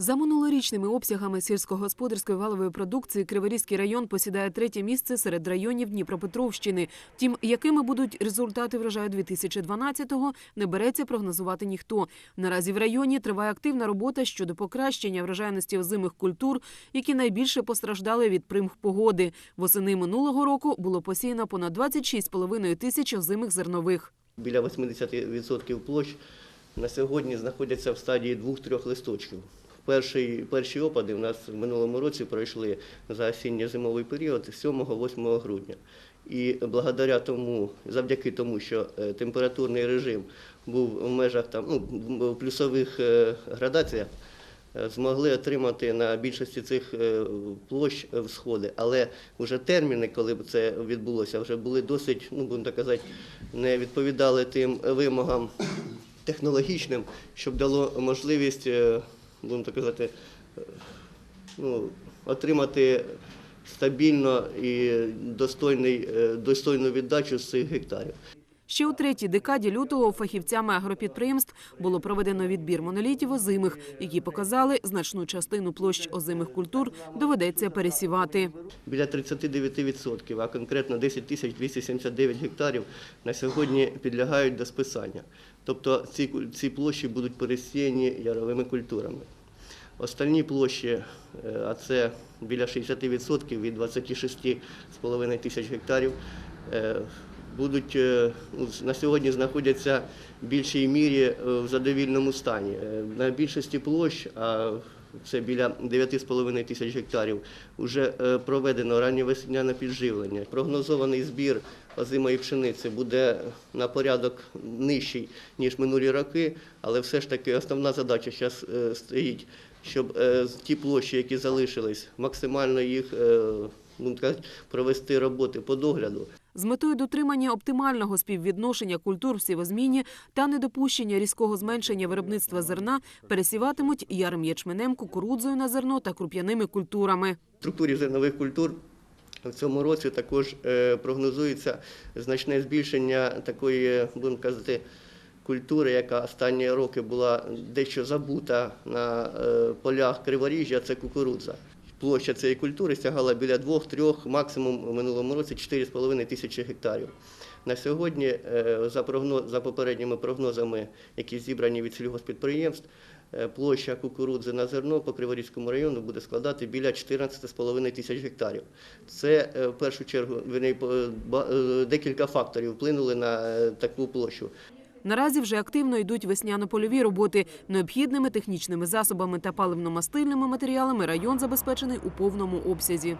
За минулорічними обсягами сільськогосподарської валової продукції Криворізький район посідає третє місце серед районів Дніпропетровщини. Втім, якими будуть результати врожаю 2012-го, не береться прогнозувати ніхто. Наразі в районі триває активна робота щодо покращення врожайності озимих культур, які найбільше постраждали від примх погоди. Восени минулого року було посіяно понад 26,5 тисяч озимих зернових. Біля 80% площ на сьогодні знаходяться в стадії двох-трьох листочків. Перші, перші опади у нас в минулому році пройшли за осінньо-зимовий період 7-8 грудня. І благодаря тому, завдяки тому, що е, температурний режим був в межах там, ну, плюсових е, градаціях, е, змогли отримати на більшості цих площ всходи. Але вже терміни, коли б це відбулося, вже були досить, ну будемо так казати, не відповідали тим вимогам технологічним, щоб дало можливість, будемо так казати, е, ну, отримати стабільно і достойний, е, достойну віддачу з цих гектарів. Ще у третій декаді лютого фахівцями агропідприємств було проведено відбір монолітів озимих, які показали, значну частину площ озимих культур доведеться пересівати. Біля 39%, а конкретно 10 тисяч 279 гектарів на сьогодні підлягають до списання. Тобто ці, ці площі будуть пересіяні яровими культурами. Остальні площі, е, а це біля 60% від 26,5 тисяч гектарів, е, будуть е, на сьогодні знаходяться в більшій мірі е, в задовільному стані. Е, На більшості площ, а це біля 9,5 тисяч гектарів, вже проведено ранньовесняне підживлення. Прогнозований збір озимої пшениці буде на порядок нижчий, ніж минулі роки, але все ж таки основна задача зараз стоїть, щоб ті площі, які залишились, максимально їх ну, провести роботи по догляду. З метою дотримання оптимального співвідношення культур в сівозміні та недопущення різкого зменшення виробництва зерна пересіватимуть ярим ячменем, кукурудзою на зерно та круп'яними культурами. В структурі зернових культур в цьому році також е, прогнозується значне збільшення такої, будемо казати, культури, яка останні роки була дещо забута на е, полях Криворіжжя, це кукурудза. Площа цієї культури сягала біля 2-3, максимум в минулому році 4,5 тисячі гектарів. На сьогодні, е, за, прогноз, за попередніми прогнозами, які зібрані від сільгоспідприємств, е, площа кукурудзи на зерно по Криворізькому району буде складати біля 14,5 тисяч гектарів. Це е, в першу чергу декілька факторів вплинули на таку площу. Наразі вже активно йдуть весняно-польові роботи. Необхідними технічними засобами та паливно-мастильними матеріалами район забезпечений у повному обсязі.